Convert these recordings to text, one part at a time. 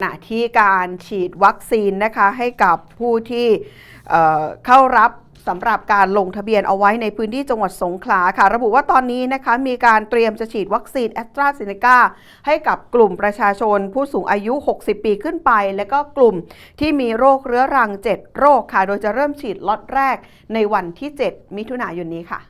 ขณะที่การฉีดวัคซีนนะคะให้กับผู้ที่เเข้ารับสำหรับการลงทะเบียนเอาไว้ในพื้นที่จังหวัดสงขลาค่ะ ระบุว่าตอนนี้นะคะมีการเตรียมจะฉีดวัคซีนแอสตราเซเนกาให้กับกลุ่มประชาชนผู้สูงอายุ 60 ปีขึ้นไป และก็กลุ่มที่มีโรคเรื้อรัง 7 โรคค่ะ โดยจะเริ่มฉีดล็อตแรกในวันที่ 7 มิถุนายนนี้ค่ะ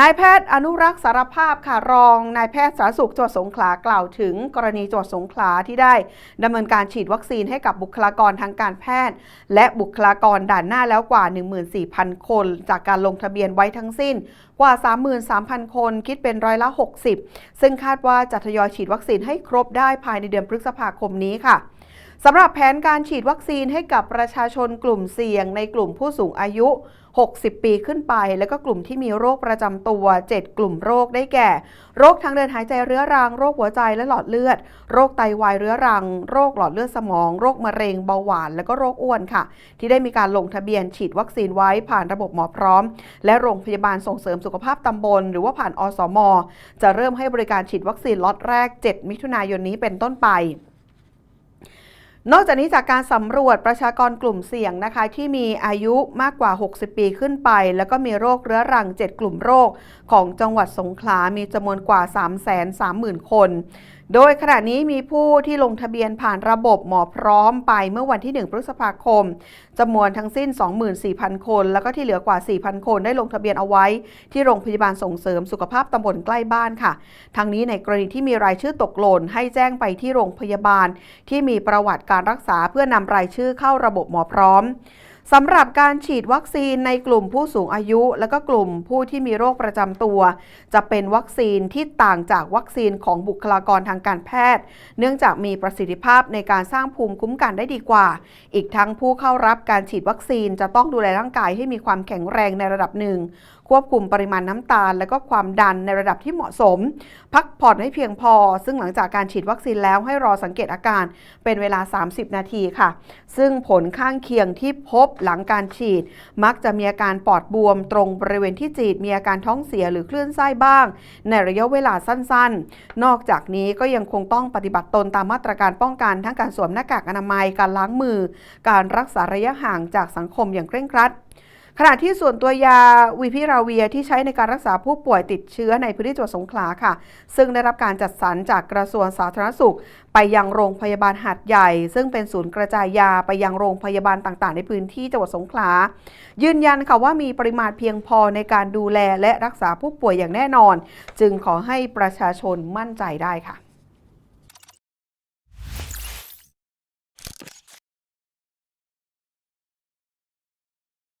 นายแพทย์อนุรักษ์สารภาพค่ะรองนายแพทย์สาธารณสุขจังหวัดสงขลากล่าวถึงกรณีจังหวัดสงขลาที่ได้ดำเนินการฉีดวัคซีนให้กับบุคลากรทางการแพทย์ และบุคลากรด่านหน้าแล้วกว่า 14,000 คน จากการลงทะเบียนไว้ทั้งสิ้นกว่า 33,000 คนคิดเป็นร้อยละ 60 ซึ่งคาดว่าจะทยอยฉีดวัคซีนให้ครบได้ภายในเดือนพฤษภาคมนี้ค่ะ สำหรับแผนการฉีดวัคซีนให้กับประชาชนกลุ่มเสี่ยงในกลุ่มผู้สูงอายุ 60 ปีขึ้นไป แล้วก็กลุ่มที่มีโรคประจำตัว 7 กลุ่มโรคได้แก่ โรคทางเดินหายใจเรื้อรัง โรคหัวใจและหลอดเลือด โรคไตวายเรื้อรัง โรคหลอดเลือดสมอง โรคมะเร็งเบาหวาน และก็โรคอ้วนค่ะ ที่ได้มีการลงทะเบียนฉีดวัคซีนไว้ผ่านระบบหมอพร้อม และโรงพยาบาลส่งเสริมสุขภาพตำบล หรือว่าผ่านอสม จะเริ่มให้บริการฉีดวัคซีนล็อตแรก 7 มิถุนายนนี้เป็นต้นไป นอกจากนี้จากการสำรวจประชากรกลุ่มเสี่ยงนะคะที่มีอายุมากกว่า 60 ปีขึ้นไป แล้วก็มีโรคเรื้อรัง 7 กลุ่มโรคของจังหวัดสงขลา มีจำนวนกว่า 330,000 คน โดยขณะนี้มีผู้ที่ลงทะเบียนผ่านระบบหมอพร้อมไปเมื่อวันที่ 1 พฤษภาคมจำนวนทั้งสิ้น 24,000 คน แล้วก็ที่เหลือกว่า 4,000 คนได้ลงทะเบียนเอาไว้ ที่โรงพยาบาลส่งเสริมสุขภาพตำบลใกล้บ้านค่ะ ทั้งนี้ในกรณีที่มีรายชื่อตกหล่นให้แจ้งไปที่โรงพยาบาล ที่มีประวัติการรักษาเพื่อนำรายชื่อเข้าระบบหมอพร้อม สำหรับการฉีดวัคซีนในกลุ่มผู้สูงอายุ และก็กลุ่มผู้ที่มีโรคประจำตัว จะเป็นวัคซีนที่ต่างจากวัคซีนของบุคลากรทางการแพทย์ เนื่องจากมีประสิทธิภาพในการสร้างภูมิคุ้มกันได้ดีกว่า อีกทั้งผู้เข้ารับการฉีดวัคซีนจะต้องดูแลร่างกายให้มีความแข็งแรงในระดับหนึ่งควบคุมปริมาณน้ำตาล และก็ความดันในระดับที่เหมาะสม พักผ่อนให้เพียงพอ ซึ่งหลังจากการฉีดวัคซีนแล้วให้รอสังเกตอาการ เป็นเวลา 30 นาทีค่ะ ซึ่งผลข้างเคียงที่พบหลังการฉีด มักจะมีอาการปอดบวมตรงบริเวณที่จีดมีอาการท้องเสียหรือคลื่นไส้บ้าง ในระยะเวลาสั้นๆ นอกจากนี้ก็ยังคงต้องปฏิบัติตนตามมาตรการป้องกันทั้งการสวมหน้ากากอนามัยการล้างมือ การรักษาระยะห่างจากสังคมอย่างเคร่งครัด ขณะที่ส่วนตัวยาวิพิราเวียที่ใช้ในการรักษาผู้ป่วยติดเชื้อในพื้นที่จังหวัดสงขลาค่ะ ซึ่งได้รับการจัดสรรจากกระทรวงสาธารณสุข ไปยังโรงพยาบาลหัดใหญ่ ซึ่งเป็นศูนย์กระจายยาไปยังโรงพยาบาลต่างๆ ในพื้นที่จังหวัดสงขลา ยืนยันค่ะว่ามีปริมาณเพียงพอในการดูแลและรักษาผู้ป่วยอย่างแน่นอน จึงขอให้ประชาชนมั่นใจได้ค่ะ